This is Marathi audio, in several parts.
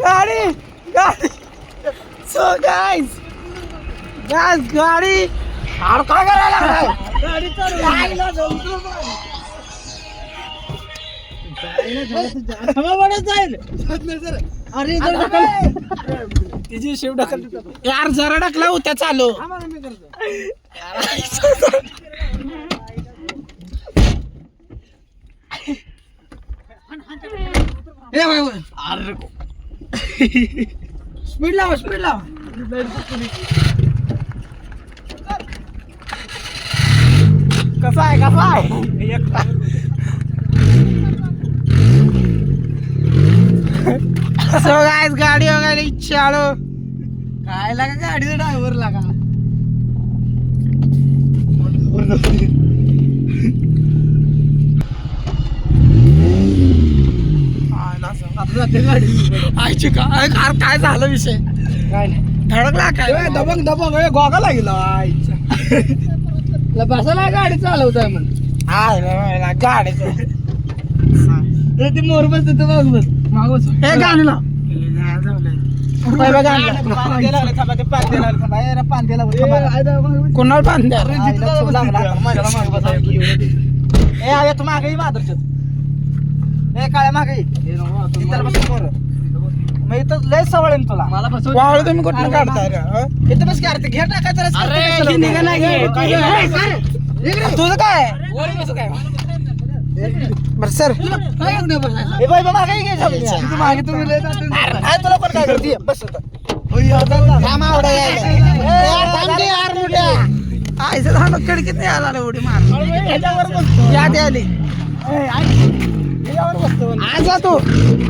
गाडी गाडी. सो गाईज गाईज गाडी. अरे काय करायला? गाडी गाडीला अरे. तिची शिव ढकल. यार जरा ढकला होत्या चालू मी करतो. ए बाई, बाई. स्पीड लावा स्पीड लावा. कसा आहे कसा आहे? एकटा सो गाडी वगैरे इच्छा आलो. काय लागा गाडीचा ड्रायव्हर लागा गाडी आयची काय कार काय झालं विषय? काय नाही. धडकला काय? दबंग दबंग गोगा लागला आईच्या बसायला गाडी चालवताय बाईला, गाडीचं. ते मोर बस तिथं माग बस. माग बस. हे गाणं लाव. कोणाला पान द्या मागे माधुरच्यात ए काळ्या मग इथं लय सवळ आहे ना तुला मला वाळू तुम्ही कुठून काढताय? रे, हं? इथं बस की अरे ते घे टाकायचं अरे, हे निघा नाही घे. तुझं काय? बर सर. ए बाई बा मागे घे झालं या. मागे तुम्ही लय अरे, नाही तुला कोण काय करते? बस इथं. थांब आवडा यायला. ए, थांब की यार मोठ्या. आईचं झालं कडकीत नाही आला रे उडी मार ह्याच्यावर बसतो. याद आली. ह्याच्यावर बसतो. आज जा तू.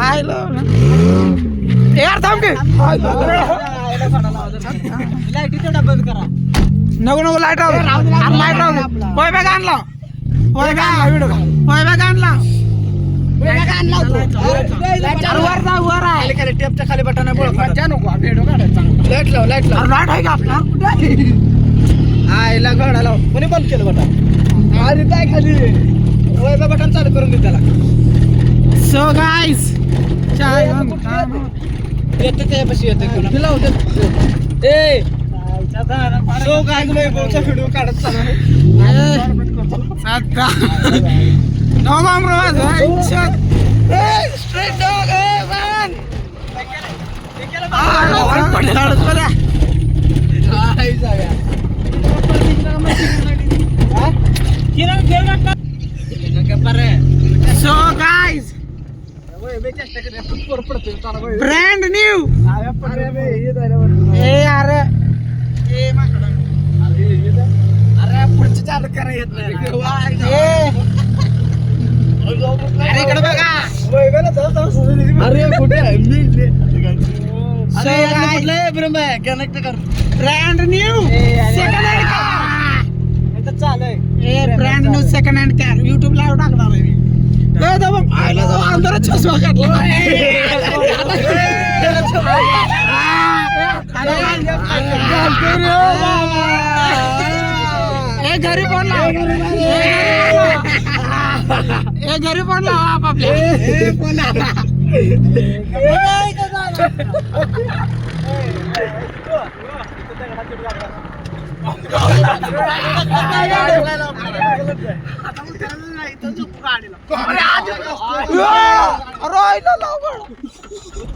आयलो ए, यार थांब की. नको नको लाइट राहू. लाइट राहू. होय बॅग आणला? होय बॅग आणला? व्हिडिओ होय बॅग आणला टेपच्या खाली बटन नको लाइट लाव लाइट लाव. अरे लाइट आहे का आपला? घडा लाव. कोणी बंद केलं बटन? अरे काय खाली? वय बटन चालू करून दे त्याला. सो गाईस चाय येते ते पशी येते तिला होते. ए काय वैभवचा व्हिडिओ काढत चालू सध्या नो. कॉम्प्रोमाइज स्ट्रेट डॉग ए man so guys brand new ए अरे. ए माकडं. अरे पुढची चालू करा येत नाही. ए अरे इकडे बघा. अरे कुठे guys, कनेक्ट कर. ब्रँड न्यू सेकंड हँड चालू आहे. ए brand new second hand car YouTube live टाकणार आहे मी. अंधारात चष्मा काढला ए घरी फोन लाव ए घरी फोन लाव आपापल्या अरे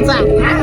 बरं. चालू